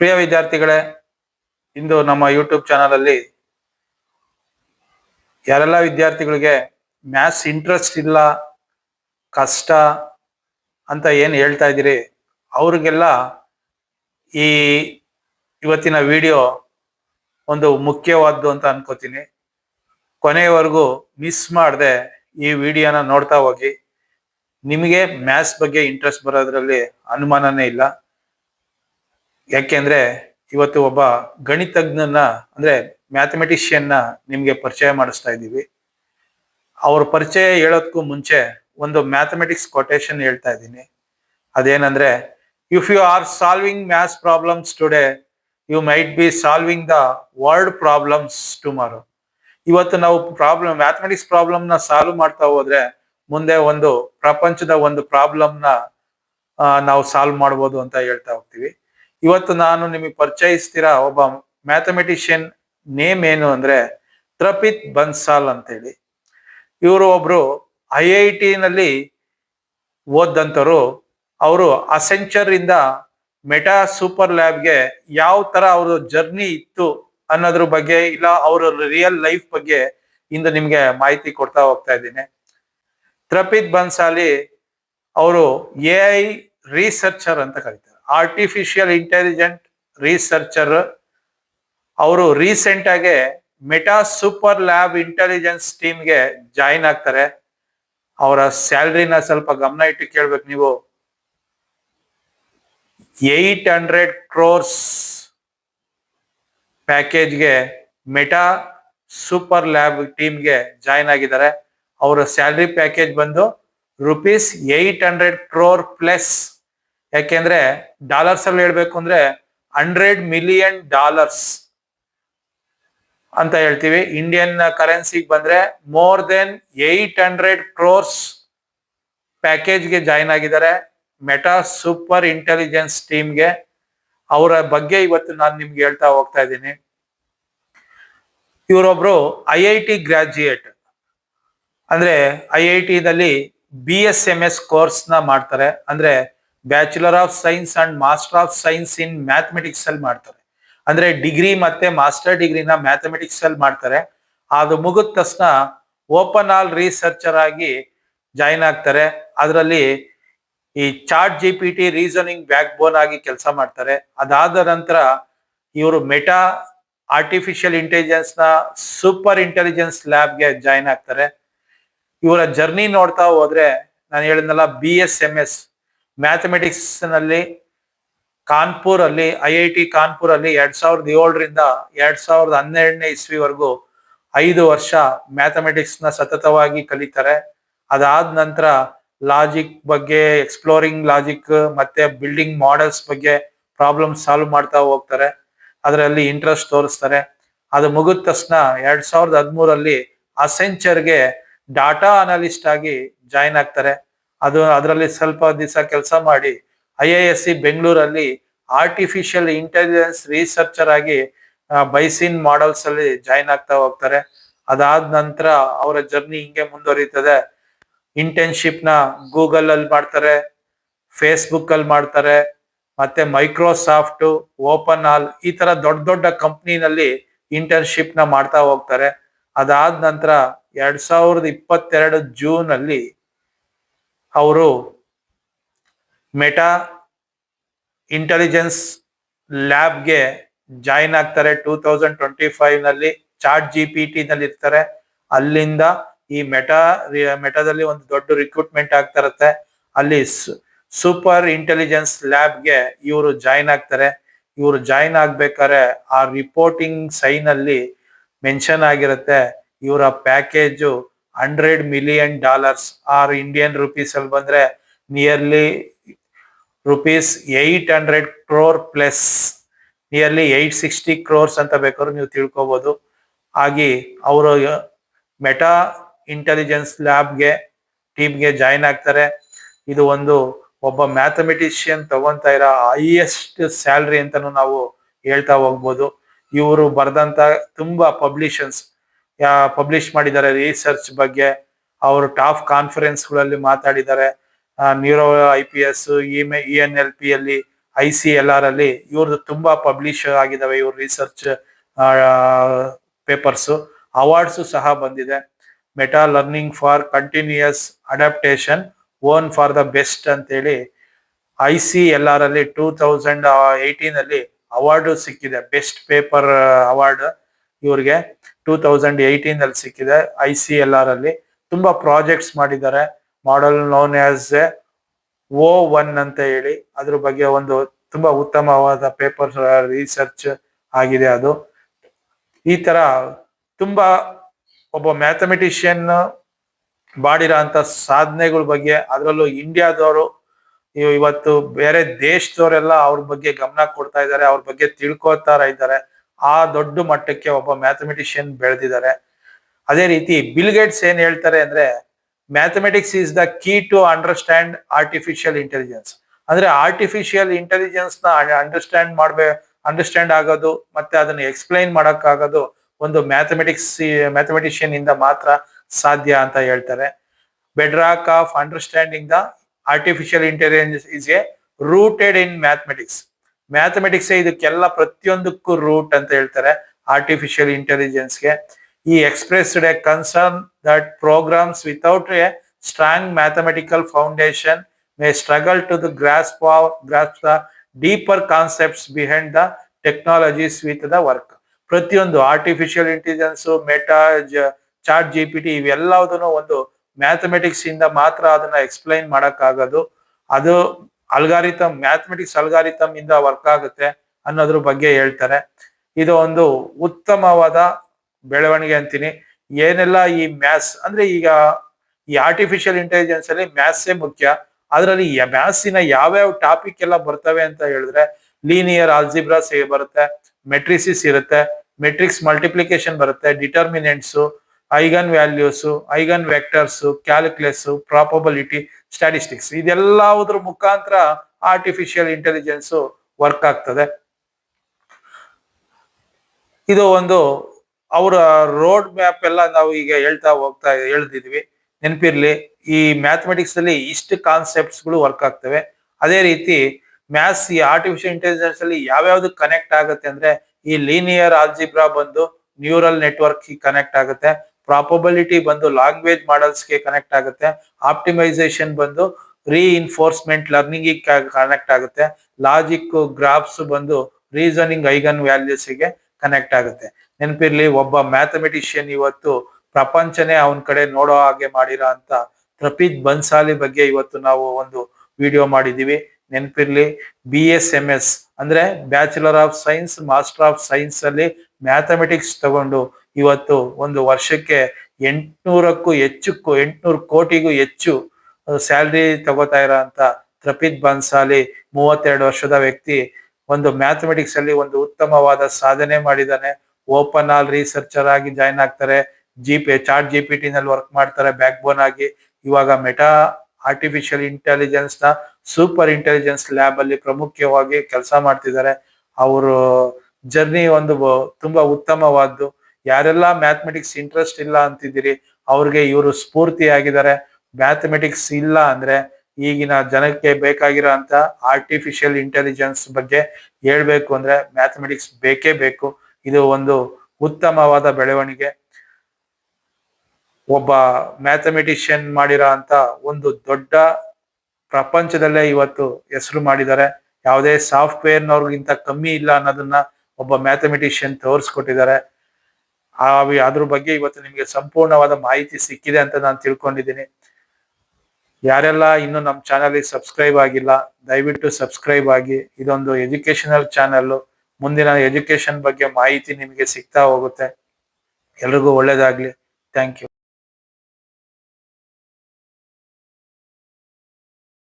ಪ್ರಿಯ ವಿದ್ಯಾರ್ಥಿಗಳೇ, ಇಂದು ನಮ್ಮ YouTube channel ಅಲ್ಲಿ ಯಾರೆಲ್ಲ ವಿದ್ಯಾರ್ಥಿಗಳಿಗೆ ಮ್ಯಾಥ್ಸ್ ಇಂಟ್ರೆಸ್ಟ್ ಇಲ್ಲ, ಕಷ್ಟ ಅಂತ ಏನು ಹೇಳ್ತಾ ಇದ್ದೀರಿ, ಅವ್ರಿಗೆಲ್ಲ ಈ ಇವತ್ತಿನ ವಿಡಿಯೋ ಒಂದು ಮುಖ್ಯವಾದ್ದು ಅಂತ ಅನ್ಕೋತೀನಿ. ಕೊನೆಯವರೆಗೂ ಮಿಸ್ ಮಾಡದೆ ಈ ವಿಡಿಯೋನ ನೋಡ್ತಾ ಹೋಗಿ. ನಿಮಗೆ ಮ್ಯಾಥ್ಸ್ ಬಗ್ಗೆ ಇಂಟ್ರೆಸ್ಟ್ ಬರೋದ್ರಲ್ಲಿ ಅನುಮಾನನೇ ಇಲ್ಲ. ಯಾಕೆಂದ್ರೆ ಇವತ್ತು ಒಬ್ಬ ಗಣಿತಜ್ಞನ ಅಂದ್ರೆ ಮ್ಯಾಥಮೆಟಿಷಿಯನ್ನ ನಿಮ್ಗೆ ಪರಿಚಯ ಮಾಡಿಸ್ತಾ ಇದ್ದೀವಿ. ಅವ್ರ ಪರಿಚಯ ಹೇಳೋದಕ್ಕೂ ಮುಂಚೆ ಒಂದು ಮ್ಯಾಥಮೆಟಿಕ್ಸ್ ಕೊಟೇಶನ್ ಹೇಳ್ತಾ ಇದ್ದೀನಿ. ಅದೇನಂದ್ರೆ if you are solving maths problems today you might be solving the world problems tomorrow ಇವತ್ತು ನಾವು ಪ್ರಾಬ್ಲಮ್ ಮ್ಯಾಥಮೆಟಿಕ್ಸ್ ಪ್ರಾಬ್ಲಮ್ನ ಸಾಲ್ವ್ ಮಾಡ್ತಾ ಹೋದ್ರೆ ಮುಂದೆ ಒಂದು ಪ್ರಪಂಚದ ಒಂದು ಪ್ರಾಬ್ಲಮ್ನ ನಾವು ಸಾಲ್ವ್ ಮಾಡ್ಬೋದು ಅಂತ ಹೇಳ್ತಾ ಹೋಗ್ತೀವಿ. ಇವತ್ತು ನಾನು ನಿಮಗೆ ಪರಿಚಯಿಸ್ತೀರಾ ಒಬ್ಬ ಮ್ಯಾಥಮೆಟಿಷಿಯನ್ ನೇಮ್ ಏನು ಅಂದ್ರೆ ತ್ರಪಿತ್ ಬನ್ಸಾಲ್ ಅಂತೇಳಿ. ಇವರು ಒಬ್ರು ಐ ಐ ಟಿ ನಲ್ಲಿ ಓದಂತರು ಅವರು ಅಸೆಂಚರ್ ಇಂದ ಮೆಟಾ ಸೂಪರ್ ಲ್ಯಾಬ್ಗೆ ಯಾವ ತರ ಅವ್ರ ಜರ್ನಿ ಇತ್ತು ಅನ್ನೋದ್ರ ಬಗ್ಗೆ ಇಲ್ಲ, ಅವರ ರಿಯಲ್ ಲೈಫ್ ಬಗ್ಗೆ ಇಂದು ನಿಮ್ಗೆ ಮಾಹಿತಿ ಕೊಡ್ತಾ ಹೋಗ್ತಾ ಇದ್ದೀನಿ. ತ್ರಪಿತ್ ಬನ್ಸಾಲಿ ಅವರು ಎ ಐ ರಿಸರ್ಚರ್ ಅಂತ ಕರೀತಾರೆ. ಆರ್ಟಿಫಿಷಿಯಲ್ ಇಂಟೆಲಿಜೆಂಟ್ ರಿಸರ್ಚರ್ ಅವರು ರೀಸೆಂಟ್ ಆಗಿ ಮೆಟಾ ಸೂಪರ್ ಲ್ಯಾಬ್ ಇಂಟೆಲಿಜೆನ್ಸ್ ಟೀಮ್ಗೆ ಜಾಯಿನ್ ಆಗ್ತಾರೆ. ಅವರ ಸ್ಯಾಲ್ರಿನ ಸ್ವಲ್ಪ ಗಮನ ಇಟ್ಟು ಕೇಳ್ಬೇಕು ನೀವು. ಏಟ್ ಹಂಡ್ರೆಡ್ ಕ್ರೋರ್ಸ್ ಪ್ಯಾಕೇಜ್ಗೆ ಮೆಟಾ ಸೂಪರ್ ಲ್ಯಾಬ್ ಟೀಮ್ಗೆ ಜಾಯಿನ್ ಆಗಿದ್ದಾರೆ. ಅವರ ಸ್ಯಾಲ್ರಿ ಪ್ಯಾಕೇಜ್ ಬಂದು rupees eight hundred crore plus ಯಾಕೆಂದ್ರೆ ಡಾಲರ್ಸ್ ಅಲ್ಲಿ ಹೇಳ್ಬೇಕು ಅಂದ್ರೆ ಹಂಡ್ರೆಡ್ ಮಿಲಿಯನ್ ಡಾಲರ್ಸ್ ಅಂತ ಹೇಳ್ತೀವಿ. ಇಂಡಿಯನ್ ಕರೆನ್ಸಿಗೆ ಬಂದ್ರೆ more than eight hundred crores ಪ್ಯಾಕೇಜ್ಗೆ join ಆಗಿದ್ದಾರೆ. ಮೆಟಾ ಸೂಪರ್ ಇಂಟೆಲಿಜೆನ್ಸ್ ಟೀಮ್ಗೆ ಅವರ ಬಗ್ಗೆ ಇವತ್ತು ನಾನು ನಿಮ್ಗೆ ಹೇಳ್ತಾ ಹೋಗ್ತಾ ಇದ್ದೀನಿ. ಇವರೊಬ್ರು ಐ ಐ ಟಿ ಗ್ರಾಜ್ಯುಯೇಟ್ ಅಂದ್ರೆ ಐ ಐ ಟಿದಲ್ಲಿ ಬಿ ಎಸ್ ಎಂ ಎಸ್ ಕೋರ್ಸ್ನ ಮಾಡ್ತಾರೆ. ಅಂದ್ರೆ bachelor of science and master of science in mathematics ಅಲ್ಲಿ ಮಾಡ್ತಾರೆ. ಅಂದ್ರೆ ಡಿಗ್ರಿ ಮತ್ತೆ ಮಾಸ್ಟರ್ ಡಿಗ್ರಿನ ಮ್ಯಾಥಮೆಟಿಕ್ಸ್ ಅಲ್ಲಿ ಮಾಡ್ತಾರೆ. ಅದು ಮುಗಿದ ತಕ್ಷಣ ಓಪನ್ ಆಲ್ ರಿಸರ್ಚರ್ ಆಗಿ ಜಾಯಿನ್ ಆಗ್ತಾರೆ. ಅದರಲ್ಲಿ ಈ chat G P T reasoning backbone ಆಗಿ ಕೆಲಸ ಮಾಡ್ತಾರೆ. ಅದಾದ ನಂತರ ಇವರು ಮೆಟಾ ಆರ್ಟಿಫಿಷಿಯಲ್ ಇಂಟೆಲಿಜೆನ್ಸ್ನ ಸೂಪರ್ ಇಂಟೆಲಿಜೆನ್ಸ್ ಲ್ಯಾಬ್ಗೆ ಜಾಯಿನ್ ಆಗ್ತಾರೆ. ಇವರ ಜರ್ನಿ ನೋಡ್ತಾ ಹೋದ್ರೆ ನಾನು ಹೇಳಿದ್ನಲ್ಲ ಬಿ ಎಸ್ ಎಂ ಎಸ್ ಮ್ಯಾಥಮೆಟಿಕ್ಸ್ನಲ್ಲಿ ಕಾನ್ಪುರ್ ಅಲ್ಲಿ ಐ ಐ ಟಿ ಕಾನ್ಪುರ್ ಅಲ್ಲಿ ಎರಡ್ ಸಾವಿರದ ಏಳರಿಂದ ಎರಡ್ ಸಾವಿರದ ಹನ್ನೆರಡನೇ ಇಸ್ವಿವರೆಗೂ ಐದು ವರ್ಷ ಮ್ಯಾಥಮೆಟಿಕ್ಸ್ನ ಸತತವಾಗಿ ಕಲಿತಾರೆ. ಅದಾದ ನಂತರ ಲಾಜಿಕ್ ಬಗ್ಗೆ, ಎಕ್ಸ್ಪ್ಲೋರಿಂಗ್ ಲಾಜಿಕ್ ಮತ್ತೆ ಬಿಲ್ಡಿಂಗ್ ಮಾಡೆಲ್ಸ್ ಬಗ್ಗೆ ಪ್ರಾಬ್ಲಮ್ ಸಾಲ್ವ್ ಮಾಡ್ತಾ ಹೋಗ್ತಾರೆ. ಅದರಲ್ಲಿ ಇಂಟ್ರೆಸ್ಟ್ ತೋರಿಸ್ತಾರೆ. ಅದು ಮುಗಿದ ತಕ್ಷಣ ಎರಡ್ ಸಾವಿರದ ಹದಿಮೂರಲ್ಲಿ ಅಸೆಂಚರ್ಗೆ ಡಾಟಾ ಅನಾಲಿಸ್ಟ್ ಆಗಿ ಜಾಯಿನ್ ಆಗ್ತಾರೆ. ಅದು ಅದರಲ್ಲಿ ಸ್ವಲ್ಪ ದಿವಸ ಕೆಲಸ ಮಾಡಿ ಐ ಐ ಎಸ್ ಸಿ ಬೆಂಗಳೂರಲ್ಲಿ ಆರ್ಟಿಫಿಷಿಯಲ್ ಇಂಟೆಲಿಜೆನ್ಸ್ ರಿಸರ್ಚರ್ ಆಗಿ ಬೈಸಿನ್ ಮಾಡೆಲ್ಸ್ ಅಲ್ಲಿ ಜಾಯಿನ್ ಆಗ್ತಾ ಹೋಗ್ತಾರೆ. ಅದಾದ ನಂತರ ಅವರ ಜರ್ನಿ ಹಿಂಗೆ ಮುಂದುವರಿತದೆ. ಇಂಟರ್ನ್ಶಿಪ್ನ ಗೂಗಲ್ ಅಲ್ಲಿ ಮಾಡ್ತಾರೆ ಫೇಸ್ಬುಕ್ ಅಲ್ಲಿ ಮಾಡ್ತಾರೆ, ಮತ್ತೆ ಮೈಕ್ರೋಸಾಫ್ಟ್ ಓಪನ್ ಆಲ್ ಈ ತರ ದೊಡ್ಡ ದೊಡ್ಡ ಕಂಪ್ನಿನಲ್ಲಿ ಇಂಟರ್ನ್ಶಿಪ್ನ ಮಾಡ್ತಾ ಹೋಗ್ತಾರೆ. ಅದಾದ ನಂತರ ಎರಡ್ ಸಾವಿರದ ಇಪ್ಪತ್ತೆರಡು ಜೂನ್ ಅಲ್ಲಿ ಅವರು ಮೆಟಾ ಇಂಟೆಲಿಜೆನ್ಸ್ ಲ್ಯಾಬ್ಗೆ ಜಾಯಿನ್ ಆಗ್ತಾರೆ. ಟೂ ತೌಸಂಡ್ ಟ್ವೆಂಟಿ ಫೈವ್ನಲ್ಲಿ ಚಾಟ್ ಜಿ ಪಿ ಟಿ ನಲ್ಲಿ ಇರ್ತಾರೆ. ಅಲ್ಲಿಂದ ಈ ಮೆಟಾ ಮೆಟಾದಲ್ಲಿ ಒಂದು ದೊಡ್ಡ ರಿಕ್ರೂಟ್ಮೆಂಟ್ ಆಗ್ತಾ ಇರುತ್ತೆ. ಅಲ್ಲಿ ಸೂಪರ್ ಇಂಟೆಲಿಜೆನ್ಸ್ ಲ್ಯಾಬ್ಗೆ ಇವರು ಜಾಯಿನ್ ಆಗ್ತಾರೆ. ಇವರು ಜಾಯಿನ್ ಆಗ್ಬೇಕಾದ್ರೆ ಆ ರಿಪೋರ್ಟಿಂಗ್ ಸೈನ್ ಅಲ್ಲಿ ಮೆನ್ಷನ್ ಆಗಿರುತ್ತೆ. ಇವರ package hundred million dollars or Indian rupees ಅಲ್ಲಿ ಬಂದ್ರೆ nearly rupees eight hundred crore plus nearly eight sixty crores ಅಂತ ಬೇಕಾದ್ರೂ ನೀವು ತಿಳ್ಕೊಬಹುದು ಹಾಗೆ ಅವರು ಮೆಟಾ ಇಂಟೆಲಿಜೆನ್ಸ್ ಲ್ಯಾಬ್ಗೆ, ಟೀಮ್ಗೆ ಜಾಯಿನ್ ಆಗ್ತಾರೆ. ಇದು ಒಂದು ಒಬ್ಬ ಮ್ಯಾಥಮೆಟಿಷಿಯನ್ ತಗೊಂತ ಇರೋ ಹೈಯೆಸ್ಟ್ ಸ್ಯಾಲ್ರಿ ಅಂತಾನು ನಾವು ಹೇಳ್ತಾ ಹೋಗ್ಬೋದು. ಇವರು ಬರೆದಂತ ತುಂಬಾ ಪಬ್ಲಿಷನ್ಸ್ ಪಬ್ಲಿಷ್ ಮಾಡಿದ್ದಾರೆ ರಿಸರ್ಚ್ ಬಗ್ಗೆ. ಅವರು ಟಾಪ್ ಕಾನ್ಫರೆನ್ಸ್ಗಳಲ್ಲಿ ಮಾತಾಡಿದ್ದಾರೆ. Neuro I P S E N L P ಅಲ್ಲಿ ಐ ಸಿ ಎಲ್ ಆರ್ ಅಲ್ಲಿ ಇವ್ರದ್ದು ತುಂಬಾ ಪಬ್ಲಿಷ್ ಆಗಿದಾವೆ ಇವ್ರ ರಿಸರ್ಚ್ ಪೇಪರ್ಸ್ ಅವಾರ್ಡ್ಸ್ ಸಹ ಬಂದಿದೆ. Meta learning for continuous adaptation won for the best ಅಂತೇಳಿ ಐ ಸಿ ಎಲ್ ಆರ್ ಅಲ್ಲಿ ಟೂ ತೌಸಂಡ್ ಏಯ್ಟೀನ್ ಅಲ್ಲಿ ಅವಾರ್ಡ್ ಸಿಕ್ಕಿದೆ. ಬೆಸ್ಟ್ ಪೇಪರ್ ಅವಾರ್ಡ್ ಇವ್ರಿಗೆ ಟೂ ತೌಸಂಡ್ ಏಯ್ಟೀನ್ ಅಲ್ಲಿ ಸಿಕ್ಕಿದೆ ಐ ಸಿ ಎಲ್ ಆರ್ ಅಲ್ಲಿ. ತುಂಬಾ ಪ್ರಾಜೆಕ್ಟ್ಸ್ ಮಾಡಿದ್ದಾರೆ. Model known as a O one ಅಂತ ಹೇಳಿ. ಅದ್ರ ಬಗ್ಗೆ ಒಂದು ತುಂಬಾ ಉತ್ತಮವಾದ ಪೇಪರ್ ರಿಸರ್ಚ್ ಆಗಿದೆ ಅದು. ಈ ತರ ತುಂಬಾ ಒಬ್ಬ ಮ್ಯಾಥಮೆಟಿಷಿಯನ್ ಮಾಡಿರೋ ಅಂತ ಸಾಧನೆಗಳ ಬಗ್ಗೆ, ಅದರಲ್ಲೂ ಇಂಡಿಯಾದವರು ಇವತ್ತು ಬೇರೆ ದೇಶದವರೆಲ್ಲ ಅವ್ರ ಬಗ್ಗೆ ಗಮನ ಕೊಡ್ತಾ ಇದ್ದಾರೆ, ಅವ್ರ ಬಗ್ಗೆ ತಿಳ್ಕೊತಾರ ಇದ್ದಾರೆ. ಆ ದೊಡ್ಡ ಮಟ್ಟಕ್ಕೆ ಒಬ್ಬ ಮ್ಯಾಥಮೆಟಿಷಿಯನ್ ಬೆಳೆದಿದ್ದಾರೆ. ಅದೇ ರೀತಿ ಬಿಲ್ ಗೇಟ್ಸ್ ಏನ್ ಹೇಳ್ತಾರೆ ಅಂದ್ರೆ mathematics is the key to understand artificial intelligence ಅಂದ್ರೆ ಆರ್ಟಿಫಿಷಿಯಲ್ ಇಂಟೆಲಿಜೆನ್ಸ್ನ ಅಂಡರ್ಸ್ಟ್ಯಾಂಡ್ ಮಾಡ್ಬೇ ಅಂಡರ್ಸ್ಟ್ಯಾಂಡ್ ಆಗೋದು, ಮತ್ತೆ ಅದನ್ನ ಎಕ್ಸ್ಪ್ಲೈನ್ ಮಾಡೋಕ್ಕಾಗೋದು ಒಂದು ಮ್ಯಾಥಮೆಟಿಕ್ಸ್ ಮ್ಯಾಥಮೆಟಿಷಿಯನ್ ಇಂದ ಮಾತ್ರ ಸಾಧ್ಯ ಅಂತ ಹೇಳ್ತಾರೆ. Bedrock of understanding the artificial intelligence is a rooted in mathematics mathematics ಇದಕ್ಕೆಲ್ಲ ಪ್ರತಿಯೊಂದಕ್ಕೂ ರೂಟ್ ಅಂತ ಹೇಳ್ತಾರೆ ಆರ್ಟಿಫಿಷಿಯಲ್ ಇಂಟೆಲಿಜೆನ್ಸ್ಗೆ ಈ expressed a concern that programs without a strong mathematical foundation may struggle to the grasp grass the deeper concepts behind the technologies with the work ಪ್ರತಿಯೊಂದು artificial intelligence Meta chat G P T ಇವೆಲ್ಲದನ್ನು ಒಂದು mathematics ಇಂದ ಮಾತ್ರ ಅದನ್ನ explain ಮಾಡೋಕ್ಕಾಗೋದು. ಅದು algorithm mathematics algorithm ಇಂದ work ಆಗುತ್ತೆ ಅನ್ನೋದ್ರ ಬಗ್ಗೆ ಹೇಳ್ತಾರೆ. ಇದು ಒಂದು ಉತ್ತಮವಾದ ಬೆಳವಣಿಗೆ ಅಂತೀನಿ. ಏನೆಲ್ಲ ಈ ಮ್ಯಾಥ್ಸ್ ಅಂದ್ರೆ ಈಗ ಈ ಆರ್ಟಿಫಿಷಿಯಲ್ ಇಂಟೆಲಿಜೆನ್ಸ್ ಅಲ್ಲಿ ಮ್ಯಾಥ್ಸೇ ಮುಖ್ಯ. ಅದರಲ್ಲಿ ಮ್ಯಾಥ್ಸಿನ ಯಾವ್ಯಾವ ಟಾಪಿಕ್ ಎಲ್ಲ ಬರ್ತವೆ ಅಂತ ಹೇಳಿದ್ರೆ ಲೀನಿಯರ್ ಆಲ್ಜಿಬ್ರಾಸ್ ಬರುತ್ತೆ ಮೆಟ್ರಿಸಿಸ್ ಇರುತ್ತೆ ಮೆಟ್ರಿಕ್ಸ್ ಮಲ್ಟಿಪ್ಲಿಕೇಶನ್ ಬರುತ್ತೆ determinants eigen values eigen vectors calculus probability, statistics ಇದೆಲ್ಲವುದ್ರ ಮುಖಾಂತರ ಆರ್ಟಿಫಿಷಿಯಲ್ ಇಂಟೆಲಿಜೆನ್ಸ್ ವರ್ಕ್ ಆಗ್ತದೆ. ಇದು ಒಂದು ಅವರ ರೋಡ್ ಮ್ಯಾಪ್ ಎಲ್ಲ ನಾವು ಈಗ ಹೇಳ್ತಾ ಹೋಗ್ತಾ ಹೇಳ್ತಿದ್ವಿ. ನೆನಪಿರ್ಲಿ, ಈ ಮ್ಯಾಥಮೆಟಿಕ್ಸ್ ಅಲ್ಲಿ ಇಷ್ಟು ಕಾನ್ಸೆಪ್ಟ್ಸ್ಗಳು ವರ್ಕ್ ಆಗ್ತವೆ. ಅದೇ ರೀತಿ ಮ್ಯಾಥ್ಸ್, ಈ ಆರ್ಟಿಫಿಷಿಯಲ್ ಇಂಟೆಲಿಜೆನ್ಸ್ ಅಲ್ಲಿ ಯಾವ್ಯಾವ್ದು ಕನೆಕ್ಟ್ ಆಗುತ್ತೆ ಅಂದ್ರೆ ಈ ಲೀನಿಯರ್ ಆಲ್ಜಿಬ್ರಾ ಬಂದು ನ್ಯೂರಲ್ ನೆಟ್ವರ್ಕ್ ಕನೆಕ್ಟ್ ಆಗುತ್ತೆ. ಪ್ರಾಪಬಿಲಿಟಿ ಬಂದು ಲ್ಯಾಂಗ್ವೇಜ್ ಮಾಡಲ್ಸ್ಗೆ ಕನೆಕ್ಟ್ ಆಗುತ್ತೆ. ಆಪ್ಟಿಮೈಸೇಷನ್ ಬಂದು ರೀಇನ್ಫೋರ್ಸ್ಮೆಂಟ್ ಲರ್ನಿಂಗ್ ಕನೆಕ್ಟ್ ಆಗುತ್ತೆ. ಲಾಜಿಕ್ ಗ್ರಾಫ್ಸ್ ಬಂದು ರೀಸನಿಂಗ್ ಐಗನ್ ವ್ಯಾಲ್ಯೂಸ್ಗೆ ಕನೆಕ್ಟ್ ಆಗುತ್ತೆ. ನೆನಪಿರ್ಲಿ, ಒಬ್ಬ ಮ್ಯಾಥಮೆಟಿಷಿಯನ್ ಇವತ್ತು ಪ್ರಪಂಚನೇ ಅವನ ಕಡೆ ನೋಡೋ ಹಾಗೆ ಮಾಡಿರೋ ಅಂತ ಪ್ರಪೀತ್ ಬನ್ಸಾಲಿ ಬಗ್ಗೆ ಇವತ್ತು ನಾವು ಒಂದು ವಿಡಿಯೋ ಮಾಡಿದೀವಿ. ನೆನಪಿರ್ಲಿ ಬಿ ಎಸ್ ಎಂ ಎಸ್ ಅಂದ್ರೆ bachelor of science master of science ಅಲ್ಲಿ ಮ್ಯಾಥಮೆಟಿಕ್ಸ್ ತಗೊಂಡು ಇವತ್ತು ಒಂದು ವರ್ಷಕ್ಕೆ ಎಂಟ್ನೂರಕ್ಕೂ ಹೆಚ್ಚು ಎಂಟ್ನೂರು ಕೋಟಿಗೂ ಹೆಚ್ಚು ಸ್ಯಾಲ್ರಿ ತಗೋತಾ ಇರೋ ಅಂತ ತ್ರಪಿತ್ ಬನ್ಸಾಲಿ ಮೂವತ್ತೆರಡು ವರ್ಷದ ವ್ಯಕ್ತಿ ಒಂದು ಮ್ಯಾಥಮೆಟಿಕ್ಸ್ ಅಲ್ಲಿ ಒಂದು ಉತ್ತಮವಾದ ಸಾಧನೆ ಮಾಡಿದ್ದಾನೆ. ಓಪನ್ ಆಲ್ ರಿಸರ್ಚರ್ ಆಗಿ ಜಾಯ್ನ್ ಆಗ್ತಾರೆ. G P chat G P T ನಲ್ಲಿ ವರ್ಕ್ ಮಾಡ್ತಾರೆ ಬ್ಯಾಕ್ ಬೋನ್ ಆಗಿ. ಇವಾಗ ಮೆಟಾ ಆರ್ಟಿಫಿಷಿಯಲ್ ಇಂಟೆಲಿಜೆನ್ಸ್ನ ಸೂಪರ್ ಇಂಟೆಲಿಜೆನ್ಸ್ ಲ್ಯಾಬ್ ಅಲ್ಲಿ ಪ್ರಮುಖವಾಗಿ ಕೆಲಸ ಮಾಡ್ತಿದ್ದಾರೆ. ಅವರು ಜರ್ನಿ ಒಂದು ತುಂಬಾ ಉತ್ತಮವಾದ್ದು. ಯಾರೆಲ್ಲ ಮ್ಯಾಥಮೆಟಿಕ್ಸ್ ಇಂಟ್ರೆಸ್ಟ್ ಇಲ್ಲ ಅಂತಿದ್ದೀರಿ, ಅವ್ರಿಗೆ ಇವರು ಸ್ಫೂರ್ತಿ ಆಗಿದ್ದಾರೆ ಮ್ಯಾಥಮೆಟಿಕ್ಸ್ ಇಲ್ಲ ಅಂದ್ರೆ ಈಗಿನ ಜನಕ್ಕೆ ಬೇಕಾಗಿರೋ ಅಂತ ಆರ್ಟಿಫಿಷಿಯಲ್ ಇಂಟೆಲಿಜೆನ್ಸ್ ಬಗ್ಗೆ ಹೇಳ್ಬೇಕು ಅಂದ್ರೆ ಮ್ಯಾಥಮೆಟಿಕ್ಸ್ ಬೇಕೇ ಬೇಕು. ಇದು ಒಂದು ಉತ್ತಮವಾದ ಬೆಳವಣಿಗೆ. ಒಬ್ಬ ಮ್ಯಾಥಮೆಟಿಷಿಯನ್ ಮಾಡಿರೋ ಅಂತ ಒಂದು ದೊಡ್ಡ ಪ್ರಪಂಚದಲ್ಲೇ ಇವತ್ತು ಹೆಸರು ಮಾಡಿದ್ದಾರೆ. ಯಾವುದೇ ಸಾಫ್ಟ್ವೇರ್ನವ್ರಿಗಿಂತ ಕಮ್ಮಿ ಇಲ್ಲ ಅನ್ನೋದನ್ನ ಒಬ್ಬ ಮ್ಯಾಥಮೆಟಿಷಿಯನ್ ತೋರಿಸ್ಕೊಟ್ಟಿದ್ದಾರೆ. ಆ ಅದ್ರ ಬಗ್ಗೆ ಇವತ್ತು ನಿಮಗೆ ಸಂಪೂರ್ಣವಾದ ಮಾಹಿತಿ ಸಿಕ್ಕಿದೆ ಅಂತ ನಾನು ತಿಳ್ಕೊಂಡಿದ್ದೀನಿ. ಯಾರೆಲ್ಲ ಇನ್ನು ನಮ್ಮ ಚಾನಲ್ಗೆ ಸಬ್ಸ್ಕ್ರೈಬ್ ಆಗಿಲ್ಲ, ದಯವಿಟ್ಟು ಸಬ್ಸ್ಕ್ರೈಬ್ ಆಗಿ. ಇದೊಂದು ಎಜುಕೇಶನಲ್ ಚಾನಲ್ ಮುಂದಿನ ಎಜುಕೇಶನ್ ಬಗ್ಗೆ ಮಾಹಿತಿ ನಿಮಗೆ ಸಿಗ್ತಾ ಹೋಗುತ್ತೆ. ಎಲ್ರಿಗೂ ಒಳ್ಳೇದಾಗ್ಲಿ. Thank you.